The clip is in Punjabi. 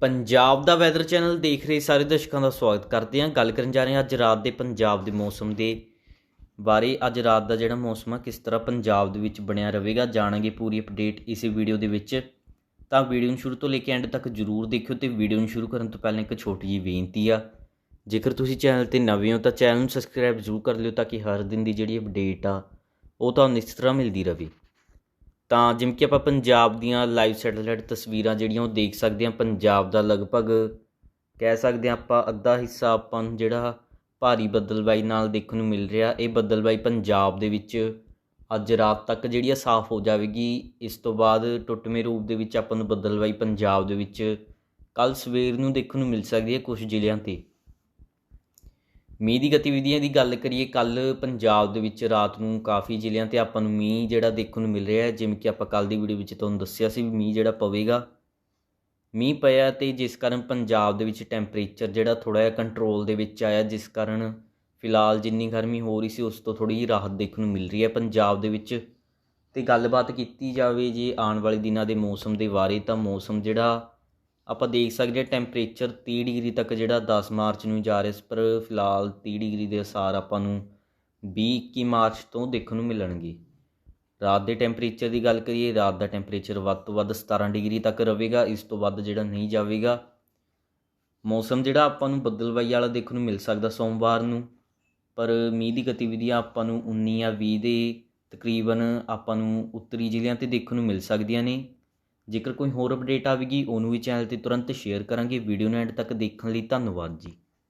ਪੰਜਾਬ ਦਾ ਵੈਦਰ ਚੈਨਲ ਦੇਖ ਰਹੇ ਸਾਰੇ ਦਰਸ਼ਕਾਂ ਦਾ ਸਵਾਗਤ ਕਰਦੇ ਹਾਂ। ਗੱਲ ਕਰਨ ਜਾ ਰਹੇ ਹਾਂ ਅੱਜ ਰਾਤ ਦੇ ਪੰਜਾਬ ਦੇ ਮੌਸਮ ਦੇ ਬਾਰੇ। ਅੱਜ ਰਾਤ ਦਾ ਜਿਹੜਾ ਮੌਸਮ ਆ, ਕਿਸ ਤਰ੍ਹਾਂ ਪੰਜਾਬ ਦੇ ਵਿੱਚ ਬਣਿਆ ਰਹੇਗਾ ਜਾਣਾਂਗੇ ਪੂਰੀ ਅਪਡੇਟ ਇਸੇ ਵੀਡੀਓ ਦੇ ਵਿੱਚ। ਤਾਂ ਵੀਡੀਓ ਨੂੰ ਸ਼ੁਰੂ ਤੋਂ ਲੈ ਕੇ ਐਂਡ ਤੱਕ ਜਰੂਰ ਦੇਖਿਓ ਤੇ ਵੀਡੀਓ ਨੂੰ ਸ਼ੁਰੂ ਕਰਨ ਤੋਂ ਪਹਿਲਾਂ ਇੱਕ ਛੋਟੀ ਜਿਹੀ ਬੇਨਤੀ ਆ। ਜੇਕਰ ਤੁਸੀਂ ਚੈਨਲ ਤੇ ਨਵੇਂ ਹੋ ਤਾਂ ਚੈਨਲ ਨੂੰ ਸਬਸਕ੍ਰਾਈਬ ਜ਼ਰੂਰ ਕਰ ਲਿਓ ਤਾਂ ਕਿ ਹਰ ਦਿਨ ਦੀ ਜਿਹੜੀ ਅਪਡੇਟ ਆ, ਉਹ ਤੁਹਾਨੂੰ ਇਸ ਤਰ੍ਹਾਂ ਮਿਲਦੀ ਰਹੇ। ਤਾਂ ਜਿਵੇਂ ਕਿ ਆਪਾਂ ਪੰਜਾਬ ਦੀਆਂ ਲਾਈਵ ਸੈਟੇਲਾਈਟ ਤਸਵੀਰਾਂ ਜਿਹੜੀਆਂ ਉਹ ਦੇਖ ਸਕਦੇ ਹਾਂ। ਪੰਜਾਬ ਦਾ ਲਗਭਗ ਕਹਿ ਸਕਦੇ ਹਾਂ ਆਪਾਂ ਅੱਧਾ ਹਿੱਸਾ ਆਪਾਂ ਨੂੰ ਜਿਹੜਾ ਭਾਰੀ ਬੱਦਲਬਾਈ ਨਾਲ ਦੇਖਣ ਨੂੰ ਮਿਲ ਰਿਹਾ। ਇਹ ਬੱਦਲਬਾਈ ਪੰਜਾਬ ਦੇ ਵਿੱਚ ਅੱਜ ਰਾਤ ਤੱਕ ਜਿਹੜੀ ਆ ਸਾਫ਼ ਹੋ ਜਾਵੇਗੀ। ਇਸ ਤੋਂ ਬਾਅਦ ਟੁੱਟਵੇਂ ਰੂਪ ਦੇ ਵਿੱਚ ਆਪਾਂ ਨੂੰ ਬੱਦਲਬਾਈ ਪੰਜਾਬ ਦੇ ਵਿੱਚ ਕੱਲ ਸਵੇਰ ਨੂੰ ਦੇਖਣ ਨੂੰ ਮਿਲ ਸਕਦੀ ਹੈ ਕੁਝ ਜ਼ਿਲ੍ਹਿਆਂ ਤੇ। ਮੀਂਹ ਦੀ ਗਤੀਵਿਧੀਆਂ ਦੀ ਗੱਲ ਕਰੀਏ ਕੱਲ ਪੰਜਾਬ ਦੇ ਵਿੱਚ ਰਾਤ ਨੂੰ ਕਾਫੀ ਜ਼ਿਲ੍ਹਿਆਂ ਤੇ ਆਪਾਂ ਨੂੰ ਮੀਂਹ ਜਿਹੜਾ ਦੇਖਣ ਨੂੰ ਮਿਲ ਰਿਹਾ ਹੈ, ਜਿਵੇਂ ਕਿ ਆਪਾਂ ਕੱਲ ਦੀ ਵੀਡੀਓ ਵਿੱਚ ਤੁਹਾਨੂੰ ਦੱਸਿਆ ਸੀ ਵੀ ਮੀਂਹ ਜਿਹੜਾ ਪਵੇਗਾ। ਮੀਂਹ ਪਿਆ ਤੇ ਜਿਸ ਕਾਰਨ ਪੰਜਾਬ ਦੇ ਵਿੱਚ ਟੈਂਪਰੇਚਰ ਜਿਹੜਾ ਥੋੜਾ ਜਿਹਾ ਕੰਟਰੋਲ ਦੇ ਵਿੱਚ ਆਇਆ, ਜਿਸ ਕਾਰਨ ਫਿਲਹਾਲ ਜਿੰਨੀ ਗਰਮੀ ਹੋ ਰਹੀ ਸੀ, ਉਸ ਤੋਂ ਥੋੜੀ ਜਿਹੀ ਰਾਹਤ ਦੇਖਣ ਨੂੰ ਮਿਲ ਰਹੀ ਹੈ ਪੰਜਾਬ ਦੇ ਵਿੱਚ। ਤੇ ਗੱਲਬਾਤ ਕੀਤੀ ਜਾਵੇ ਜੇ ਆਉਣ ਵਾਲੇ ਦਿਨਾਂ ਦੇ ਮੌਸਮ ਦੇ ਬਾਰੇ, ਤਾਂ ਮੌਸਮ ਜਿਹੜਾ ਆਪਾਂ ਦੇਖ ਸਕਦੇ ਹਾਂ ਟੈਂਪਰੇਚਰ 30 ਡਿਗਰੀ ਤੱਕ ਜਿਹੜਾ 10 ਮਾਰਚ ਨੂੰ ਜਾ ਰਿਹਾ ਸੀ, ਪਰ ਫਿਲਹਾਲ 30 ਡਿਗਰੀ ਦੇ ਅਸਾਰ ਆਪਾਂ ਨੂੰ 20 21 ਮਾਰਚ ਤੋਂ ਦੇਖਣ ਨੂੰ ਮਿਲਣਗੇ। ਰਾਤ ਦੇ ਟੈਂਪਰੇਚਰ ਦੀ ਗੱਲ ਕਰੀਏ, ਰਾਤ ਦਾ ਟੈਂਪਰੇਚਰ ਵੱਧ ਤੋਂ ਵੱਧ 17 ਡਿਗਰੀ ਤੱਕ ਰਹੇਗਾ, ਇਸ ਤੋਂ ਵੱਧ ਜਿਹੜਾ ਨਹੀਂ ਜਾਵੇਗਾ। ਮੌਸਮ ਜਿਹੜਾ ਆਪਾਂ ਨੂੰ ਬੱਦਲਵਾਈ ਵਾਲਾ ਦੇਖਣ ਨੂੰ ਮਿਲ ਸਕਦਾ ਸੋਮਵਾਰ ਨੂੰ, ਪਰ ਮੀਂਹ ਦੀ ਗਤੀਵਿਧੀਆਂ ਆਪਾਂ ਨੂੰ 19 ਜਾਂ 20 ਦੇ ਤਕਰੀਬਨ ਆਪਾਂ ਨੂੰ ਉੱਤਰੀ ਜ਼ਿਲ੍ਹਿਆਂ ਤੇ ਦੇਖਣ ਨੂੰ ਮਿਲ ਸਕਦੀਆਂ ਨੇ। ਜੇਕਰ ਕੋਈ ਹੋਰ ਅਪਡੇਟ ਆਵੇਗੀ, ਉਹਨੂੰ ਵੀ ਚੈਨਲ ਤੇ ਤੁਰੰਤ ਸ਼ੇਅਰ ਕਰਾਂਗੇ। ਵੀਡੀਓ ਨੂੰ ਐਂਡ ਤੱਕ ਦੇਖਣ ਲਈ ਧੰਨਵਾਦ ਜੀ।